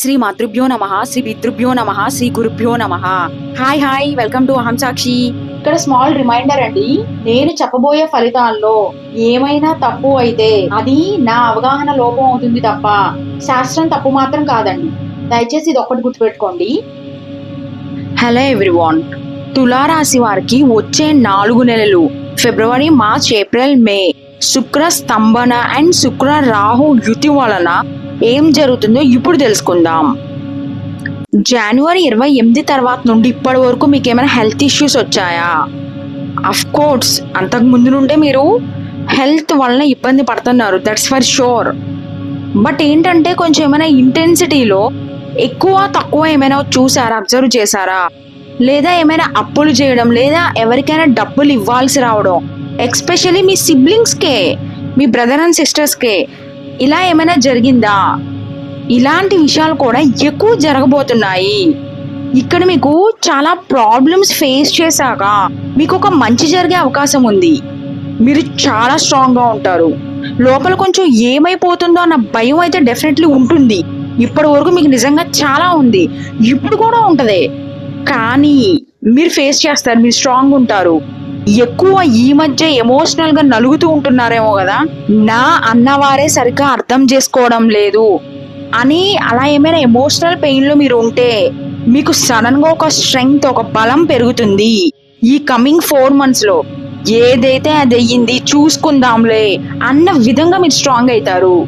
శ్రీ మాతృభ్యో నమ శ్రీ పితృభ్యో నమ శ్రీ గురుభ్యో నమ. హాయ్ హాయ్ వెల్కమ్ టు అహం సాక్షి ఇక్కడ స్మాల్ రిమైండర్ అండి నేను చెప్పబోయే ఫలితాల్లో ఏమైనా తప్పు అయితే అది నా అవగాహన లోపం అవుతుంది తప్ప శాస్త్రం తప్పు మాత్రం కాదండి. దయచేసి ఇది ఒక్కటి గుర్తుపెట్టుకోండి. హలో ఎవ్రీవాన్ తులారాశి వారికి వచ్చే నాలుగు నెలలు ఫిబ్రవరి March April May Shukra స్తంభన and శుక్ర రాహు యుతి వలన ఏం జరుగుతుందో ఇప్పుడు తెలుసుకుందాం. జనవరి ఇరవై ఎనిమిది తర్వాత నుండి ఇప్పటి వరకు మీకు ఏమైనా హెల్త్ ఇష్యూస్ వచ్చాయా? అఫ్ కోర్స్ అంతకు ముందు నుండే మీరు హెల్త్ వలన ఇబ్బంది పడుతున్నారు దట్స్ ఫర్ షూర్ బట్ ఏంటంటే కొంచెం ఏమైనా ఇంటెన్సిటీలో ఎక్కువ తక్కువ ఏమైనా చూసారా అబ్జర్వ్ చేశారా? లేదా ఏమైనా అప్పులు చేయడం లేదా ఎవరికైనా డబ్బులు ఇవ్వాల్సి రావడం ఎక్స్పెషల్లీ మీ సిబ్లింగ్స్కే మీ బ్రదర్ అండ్ సిస్టర్స్కే ఇలా ఏమైనా జరిగిందా? ఇలాంటి విషయాలు కూడా ఎక్కువ జరగబోతున్నాయి. ఇక్కడ మీకు చాలా ప్రాబ్లమ్స్ ఫేస్ చేశాక మీకు ఒక మంచి జరిగే అవకాశం ఉంది. మీరు చాలా స్ట్రాంగ్గా ఉంటారు. లోపల కొంచెం ఏమైపోతుందో అన్న భయం అయితే డెఫినెట్లీ ఉంటుంది. ఇప్పటి వరకు మీకు నిజంగా చాలా ఉంది. ఇప్పుడు కూడా ఉంటుంది. కానీ మీరు ఫేస్ చేస్తారు. మీరు స్ట్రాంగ్ ఉంటారు. ఎక్కువ ఈ మధ్య ఎమోషనల్గా నలుగుతూ ఉంటున్నారేమో కదా. నా అన్నవారే సరిగ్గా అర్థం చేసుకోవడం లేదు. అని అలా ఏమైనా ఎమోషనల్ పెయిన్లో మీరు ఉంటే మీకు సడన్గా ఒక స్ట్రెంగ్త్ ఒక బలం పెరుగుతుంది. ఈ కమింగ్ ఫోర్ మంత్స్లో ఏదైతే అది అయ్యింది చూసుకుందాంలే అన్న విధంగా మీరు స్ట్రాంగ్ అవుతారు.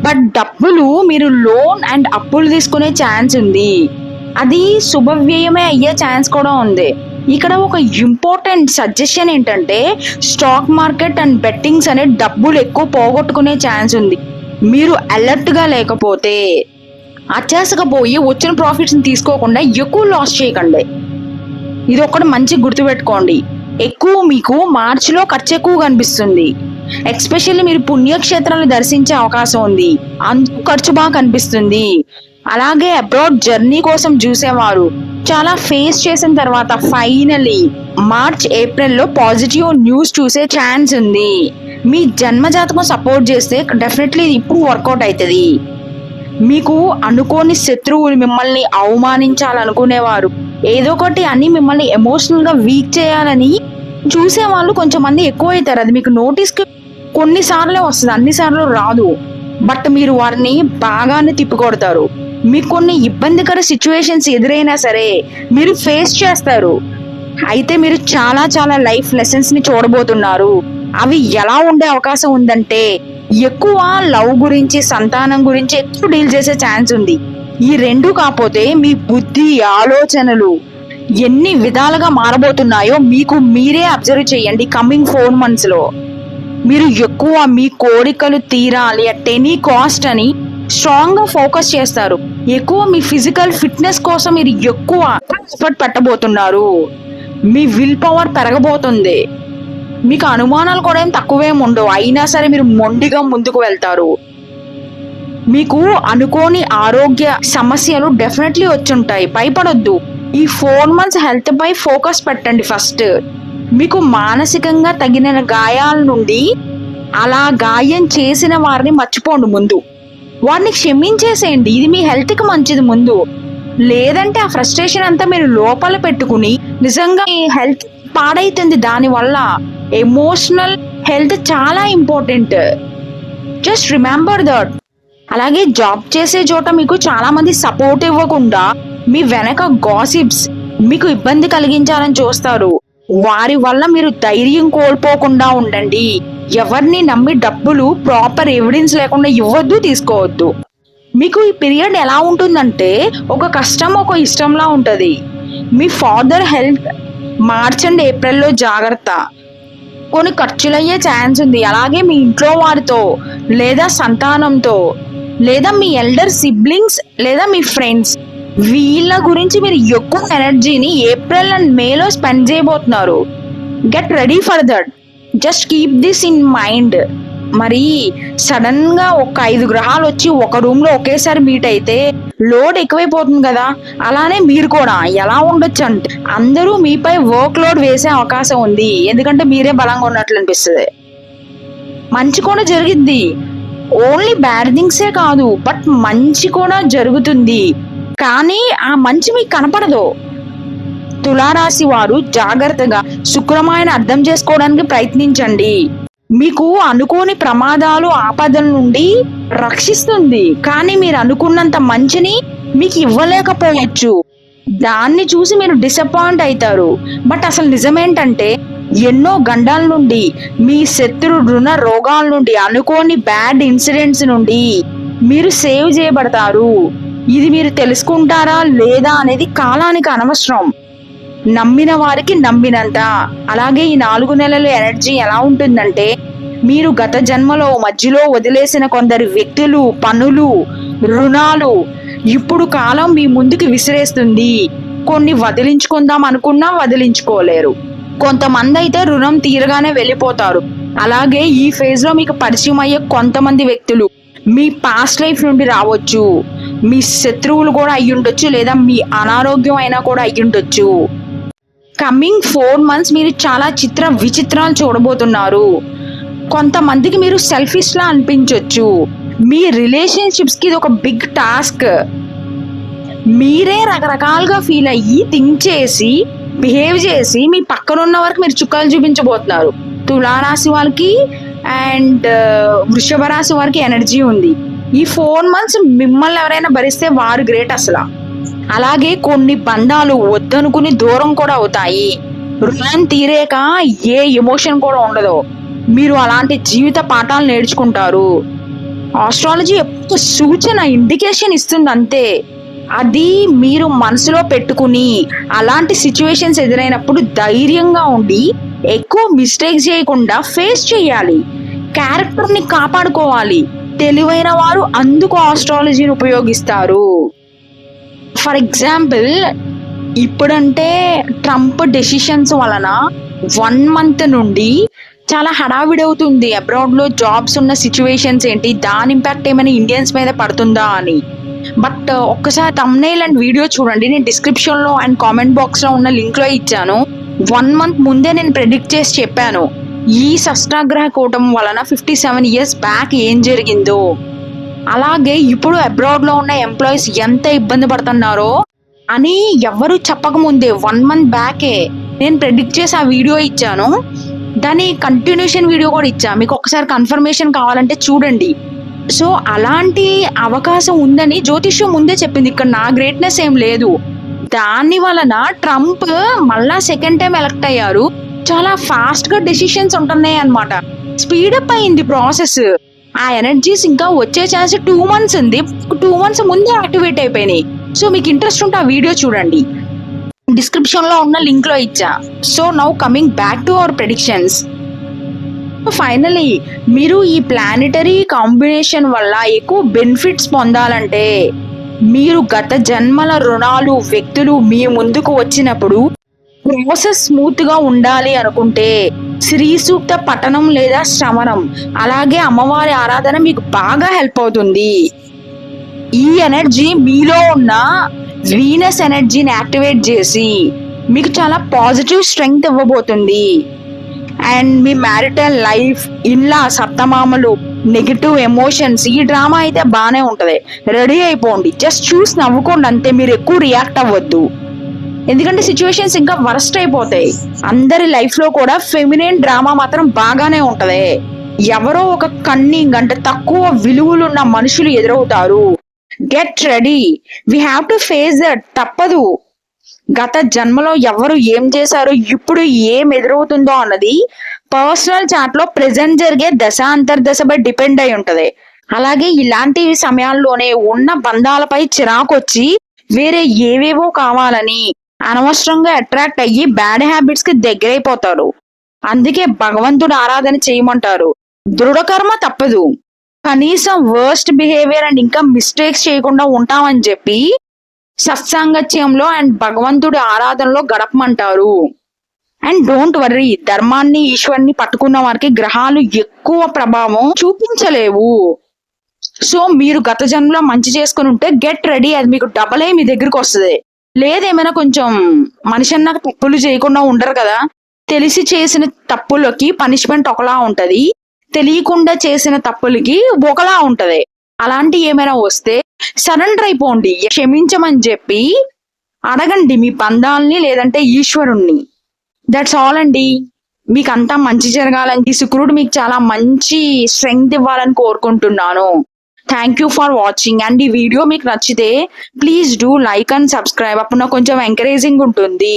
బట్ డబ్బులు మీరు లోన్ అండ్ అప్పులు తీసుకునే ఛాన్స్ ఉంది. అది శుభవ్యయమే అయ్యే ఛాన్స్ కూడా ఉంది. ఇక్కడ ఒక ఇంపార్టెంట్ సజెషన్ ఏంటంటే స్టాక్ మార్కెట్ అండ్ బెట్టింగ్స్ అనే డబ్బులు ఎక్కువ పోగొట్టుకునే ఛాన్స్ ఉంది. మీరు అలర్ట్గా లేకపోతే అత్యాసగా వచ్చిన ప్రాఫిట్స్ని తీసుకోకుండా ఎక్కువ లాస్ చేయకండి. ఇది ఒకటి మంచి గుర్తుపెట్టుకోండి. ఎక్కువ మీకు మార్చిలో ఖర్చు ఎక్కువ కనిపిస్తుంది. ఎక్స్పెషల్లీ మీరు పుణ్యక్షేత్రాలు దర్శించే అవకాశం ఉంది. అందుకు ఖర్చు బాగా కనిపిస్తుంది. అలాగే అబ్రాడ్ జర్నీ కోసం చూసేవారు. చాలా ఫేస్ చేసిన తర్వాత ఫైనలీ మార్చ్ ఏప్రిల్లో పాజిటివ్ న్యూస్ చూసే ఛాన్స్ ఉంది. మీ జన్మజాతకం సపోర్ట్ చేస్తే డెఫినెట్లీ ఇది ఇప్పుడు వర్కౌట్ అవుతుంది మీకు అనుకోని శత్రువులు మిమ్మల్ని అవమానించాలనుకునేవారు. ఏదో ఒకటి అన్ని మిమ్మల్ని ఎమోషనల్గా వీక్ చేయాలని చూసే వాళ్ళు కొంచెం మంది ఎక్కువ అవుతారు అది మీకు నోటీస్కి కొన్నిసార్లే వస్తుంది అన్నిసార్లు రాదు. బట్ మీరు వారిని బాగానే తిప్పికొడతారు. మీకు కొన్ని ఇబ్బందికర సిచ్యువేషన్స్ ఎదురైనా సరే మీరు ఫేస్ చేస్తారు. అయితే మీరు చాలా చాలా లైఫ్ లెసన్స్ని చూడబోతున్నారు. అవి ఎలా ఉండే అవకాశం ఉందంటే ఎక్కువ లవ్ గురించి సంతానం గురించి ఎక్కువ డీల్ చేసే ఛాన్స్ ఉంది. ఈ రెండు కాకపోతే మీ బుద్ధి ఆలోచనలు ఎన్ని విధాలుగా మారబోతున్నాయో మీకు మీరే అబ్జర్వ్ చేయండి కమింగ్ ఫోర్ మంత్స్లో. మీరు ఎక్కువ మీ కోరికలు తీరాలి అట్ ఎనీ కాస్ట్ అని స్ట్రాంగ్గా ఫోకస్ చేస్తారు. ఎక్కువ మీ ఫిజికల్ ఫిట్నెస్ కోసం మీరు ఎక్కువ ఎఫర్ట్ పెట్టబోతున్నారు. మీ విల్ పవర్ పెరగబోతుంది. మీకు అనుమానాలు కూడా ఏం తక్కువేం ఉండవు. అయినా సరే మీరు మొండిగా ముందుకు వెళ్తారు. మీకు అనుకోని ఆరోగ్య సమస్యలు డెఫినెట్లీ వచ్చుంటాయి. భయపడొద్దు. ఈ ఫోర్ మంత్స్ హెల్త్ పై ఫోకస్ పెట్టండి ఫస్ట్. మీకు మానసికంగా తగిన గాయాల నుండి అలా గాయం చేసిన వారిని మర్చిపోండి ముందు. వారిని క్షమించేసేయండి. ఇది మీ హెల్త్కి మంచిది ముందు. లేదంటే ఆ ఫ్రస్ట్రేషన్ అంతా మీరు లోపల పెట్టుకుని నిజంగా మీ హెల్త్ పాడైతుంది. దానివల్ల ఎమోషనల్ హెల్త్ చాలా ఇంపార్టెంట్. Just remember that. అలాగే జాబ్ చేసే చోట మీకు చాలా మంది సపోర్ట్ ఇవ్వకుండా మీ వెనక గాసిప్స్ మీకు ఇబ్బంది కలిగించాలని చూస్తారు. వారి వల్ల మీరు ధైర్యం కోల్పోకుండా ఉండండి. ఎవరిని నమ్మి డబ్బులు ప్రాపర్ ఎవిడెన్స్ లేకుండా ఇవ్వద్దు తీసుకోవద్దు. మీకు ఈ పీరియడ్ ఎలా ఉంటుందంటే ఒక కష్టం ఒక ఇష్టంలా ఉంటుంది. మీ ఫాదర్ హెల్త్ మార్చ్ అండ్ ఏప్రిల్లో జాగ్రత్త. కొన్ని ఖర్చులయ్యే ఛాన్స్ ఉంది. అలాగే మీ ఇంట్లో వారితో లేదా సంతానంతో లేదా మీ ఎల్డర్ సిబ్లింగ్స్ లేదా మీ ఫ్రెండ్స్ వీళ్ళ గురించి మీరు ఎక్కువ ఎనర్జీని ఏప్రిల్ అండ్ మేలో స్పెండ్ చేయబోతున్నారు. Get ready for that. Just keep this in mind. మరి సడన్గా ఒక ఐదు గ్రహాలు వచ్చి ఒక రూమ్లో ఒకేసారి మీట్ అయితే లోడ్ ఎక్కువైపోతుంది కదా. అలానే మీరు కూడా ఎలా ఉండొచ్చు అంటే అందరూ మీపై వర్క్ లోడ్ వేసే అవకాశం ఉంది. ఎందుకంటే మీరే బలంగా ఉన్నట్లు అనిపిస్తుంది. మంచి కూడా జరిగిద్ది. ఓన్లీ బ్యాడ్ థింగ్సే కాదు బట్ మంచి కూడా జరుగుతుంది. కానీ ఆ మంచి మీకు కనపడదు. తులారాశి వారు జాగ్రత్తగా శుక్రమాయన అర్థం చేసుకోవడానికి ప్రయత్నించండి. మీకు అనుకోని ప్రమాదాలు ఆపదల నుండి రక్షిస్తుంది. కానీ మీరు అనుకున్నంత మంచిని మీకు ఇవ్వలేకపోవచ్చు. దాన్ని చూసి మీరు డిసప్పాయింట్ అవుతారు. బట్ అసలు నిజమేంటంటే ఎన్నో గండాల నుండి మీ శత్రు రుణ రోగాల నుండి అనుకోని బ్యాడ్ ఇన్సిడెంట్స్ నుండి మీరు సేవ్ చేయబడతారు. ఇది మీరు తెలుసుకుంటారా లేదా అనేది కాలానికి అనవసరం. నమ్మిన వారికి నమ్మినంత. అలాగే ఈ నాలుగు నెలల ఎనర్జీ ఎలా ఉంటుందంటే మీరు గత జన్మలో మధ్యలో వదిలేసిన కొందరు వ్యక్తులు పనులు రుణాలు ఇప్పుడు కాలం మీ ముందుకు విసిరేస్తుంది. కొన్ని వదిలించుకుందాం అనుకున్నా వదిలించుకోలేరు. కొంతమంది అయితే రుణం తీరగానే వెళ్ళిపోతారు. అలాగే ఈ ఫేజ్లో మీకు పరిచయం అయ్యే కొంతమంది వ్యక్తులు మీ పాస్ట్ లైఫ్ నుండి రావచ్చు. మీ శత్రువులు కూడా అయ్యుండొచ్చు లేదా మీ అనారోగ్యం అయినా కూడా అయ్యుండొచ్చు. కమింగ్ ఫోర్ మంత్స్ మీరు చాలా చిత్ర విచిత్రాలు చూడబోతున్నారు. కొంతమందికి మీరు సెల్ఫిష్ లా అనిపించవచ్చు మీ రిలేషన్షిప్స్కి ఇది ఒక బిగ్ టాస్క్ మీరే రకరకాలుగా ఫీల్ అయ్యి థింక్ చేసి బిహేవ్ చేసి మీ పక్కన ఉన్న వరకు మీరు చుక్కలు చూపించబోతున్నారు. తులారాశి వాళ్ళకి అండ్ వృషభ రాశి వారికి ఎనర్జీ uh, ఉంది. ఈ ఫోర్ మంత్స్ మిమ్మల్ని ఎవరైనా భరిస్తే వారు గ్రేట్ అసలు. అలాగే కొన్ని బంధాలు వద్దనుకుని దూరం కూడా అవుతాయి. రుణం తీరేక ఏ ఎమోషన్ కూడా ఉండదు. మీరు అలాంటి జీవిత పాఠాలు నేర్చుకుంటారు. ఆస్ట్రాలజీ ఎప్పుడు సూచన ఇండికేషన్ ఇస్తుంది అంతే అది మీరు మనసులో పెట్టుకుని అలాంటి సిచ్యువేషన్స్ ఎదురైనప్పుడు ధైర్యంగా ఉండి ఎక్కువ మిస్టేక్స్ చేయకుండా ఫేస్ చేయాలి. క్యారెక్టర్ని కాపాడుకోవాలి. తెలివైన వారు అందుకు ఆస్ట్రాలజీని ఉపయోగిస్తారు. ఫర్ ఎగ్జాంపుల్ ఇప్పుడంటే ట్రంప్ డెసిషన్స్ వలన వన్ మంత్ నుండి చాలా హడావిడి అవుతుంది అబ్రాడ్లో జాబ్స్ ఉన్న సిచ్యువేషన్స్ ఏంటి? దాని ఇంపాక్ట్ ఏమైనా ఇండియన్స్ మీద పడుతుందా అని. బట్ uh, ఒక్కసారి తమ్నైల్ అండ్ వీడియో చూడండి. నేను డిస్క్రిప్షన్లో అండ్ కామెంట్ బాక్స్లో ఉన్న లింక్లో ఇచ్చాను. వన్ మంత్ ముందే నేను ప్రెడిక్ట్ చేసి చెప్పాను. ఈ సష్టాగ్రహ కూటం వలన ఫిఫ్టీ సెవెన్ ఇయర్స్ బ్యాక్ ఏం జరిగిందో? అలాగే ఇప్పుడు అబ్రాడ్లో ఉన్న ఎంప్లాయీస్ ఎంత ఇబ్బంది పడుతున్నారో అని ఎవరు చెప్పకముందే వన్ మంత్ బ్యాకే నేను ప్రెడిక్ట్ చేసి ఆ వీడియో ఇచ్చాను. దాని కంటిన్యూషన్ వీడియో కూడా ఇచ్చా. మీకు ఒకసారి కన్ఫర్మేషన్ కావాలంటే చూడండి. సో అలాంటి అవకాశం ఉందని జ్యోతిష్యం ముందే చెప్పింది. ఇక్కడ నా గ్రేట్నెస్ ఏం లేదు. దాని వలన ట్రంప్ మళ్ళా సెకండ్ టైం ఎలక్ట్ అయ్యారు. చాలా ఫాస్ట్గా డెసిషన్స్ ఉంటున్నాయి అనమాట స్పీడప్ అయింది ప్రాసెస్ ఆ ఎనర్జీస్ ఇంకా వచ్చే ఛాన్స్ టూ మంత్స్ ఉంది. టూ మంత్స్ ముందే యాక్టివేట్ అయిపోయినాయి. సో మీకు ఇంట్రెస్ట్ ఉంటే ఆ వీడియో చూడండి. డిస్క్రిప్షన్లో ఉన్న లింక్లో ఇచ్చా. So now coming back to our predictions finally మీరు ఈ ప్లానిటరీ కాంబినేషన్ వల్ల ఎక్కువ బెనిఫిట్స్ పొందాలంటే మీరు గత జన్మల రుణాలు వ్యక్తులు మీ ముందుకు వచ్చినప్పుడు ప్రాసెస్ స్మూత్గా ఉండాలి అనుకుంటే శ్రీ సూక్త పఠనం లేదా శ్రవణం అలాగే అమ్మవారి ఆరాధన మీకు బాగా హెల్ప్ అవుతుంది. ఈ ఎనర్జీ మీలో ఉన్న వీనస్ ఎనర్జీని యాక్టివేట్ చేసి మీకు చాలా పాజిటివ్ స్ట్రెంగ్త్ ఇవ్వబోతుంది. అండ్ మీ మ్యారిటల్ లైఫ్ ఇన్లా సప్తమామలు నెగిటివ్ ఎమోషన్స్ ఈ డ్రామా అయితే బాగానే ఉంటుంది. రెడీ అయిపోండి. జస్ట్ చూసి నవ్వుకోండి అంతే మీరు ఎక్కువ రియాక్ట్ అవ్వద్దు. ఎందుకంటే సిచ్యువేషన్స్ ఇంకా వరస్ట్ అయిపోతాయి. అందరి లైఫ్లో కూడా ఫెమినైన్ డ్రామా మాత్రం బాగానే ఉంటది. ఎవరో ఒక కన్నింగ్ అంటే తక్కువ విలువలున్న మనుషులు ఎదురవుతారు. Get ready we have to face that తప్పదు. గత జన్మలో ఎవరు ఏం చేశారో ఇప్పుడు ఏం ఎదురవుతుందో అన్నది పర్సనల్ చాట్లో ప్రెసెంట్ జరిగే దశ అంతర్దశపై డిపెండ్ అయి ఉంటది. అలాగే ఇలాంటి సమయాల్లోనే ఉన్న బంధాలపై చిరాకొచ్చి వేరే ఏవేవో కావాలని అనవసరంగా అట్రాక్ట్ అయ్యి బ్యాడ్ హ్యాబిట్స్కి దగ్గరైపోతారు. అందుకే భగవంతుడు ఆరాధన చేయమంటారు. దృఢకర్మ తప్పదు. కనీసం వర్స్ట్ బిహేవియర్ అండ్ ఇంకా మిస్టేక్స్ చేయకుండా ఉంటామని చెప్పి సత్సాంగత్యంలో అండ్ భగవంతుడి ఆరాధనలో గడపమంటారు. అండ్ డోంట్ వర్రీ ధర్మాన్ని ఈశ్వరుని పట్టుకున్న వారికి గ్రహాలు ఎక్కువ ప్రభావం చూపించలేవు. సో మీరు గత జన్మలో మంచి చేసుకుని ఉంటే గెట్ రెడీ అది మీకు డబల్ అయి మీ దగ్గరికి వస్తుంది. లేదేమైనా కొంచెం మనిషి అన్నాక తప్పులు చేయకుండా ఉండరు కదా. తెలిసి చేసిన తప్పులకి పనిష్మెంట్ ఒకలా ఉంటది. తెలియకుండా చేసిన తప్పులకి ఒకలా ఉంటది. అలాంటి ఏమైనా వస్తే సరెండర్ అయిపోండి. క్షమించమని చెప్పి అడగండి మీ బంధాల్ని లేదంటే ఈశ్వరుణ్ణి. దట్స్ ఆల్ అండి. మీకు అంతా మంచి జరగాలని శుక్రుడు మీకు చాలా మంచి స్ట్రెంగ్త్ ఇవ్వాలని కోరుకుంటున్నాను. Thank you for watching and ఈ వీడియో మీకు నచ్చితే please do like and subscribe అప్పుడు నాకు కొంచెం ఎంకరేజింగ్ ఉంటుంది.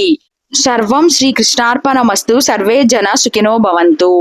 సర్వం శ్రీ కృష్ణార్పణమస్తు. సర్వే జన సుఖినో భవంతు.